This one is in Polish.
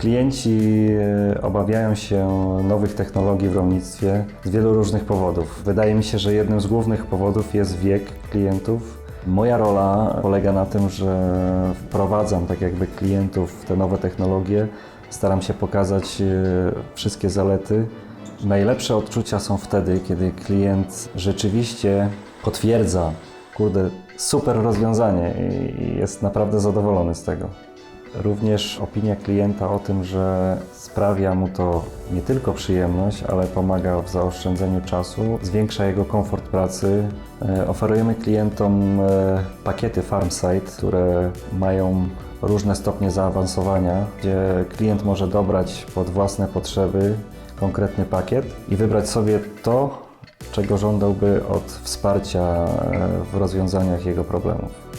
Klienci e, obawiają się nowych technologii w rolnictwie z wielu różnych powodów. Wydaje mi się, że jednym z głównych powodów jest wiek klientów. Moja rola polega na tym, że wprowadzam tak jakby klientów w te nowe technologie, staram się pokazać e, wszystkie zalety. Najlepsze odczucia są wtedy, kiedy klient rzeczywiście potwierdza, kurde, super rozwiązanie i- i jest naprawdę zadowolony z tego. Również opinia klienta o tym, że sprawia mu to nie tylko przyjemność, ale pomaga w zaoszczędzeniu czasu, zwiększa jego komfort pracy. E, Oferujemy klientom e, pakiety FarmSite, które mają różne stopnie zaawansowania, gdzie klient może dobrać pod własne potrzeby konkretny pakiet i wybrać sobie to, czego żądałby od wsparcia e, w rozwiązaniach jego problemów.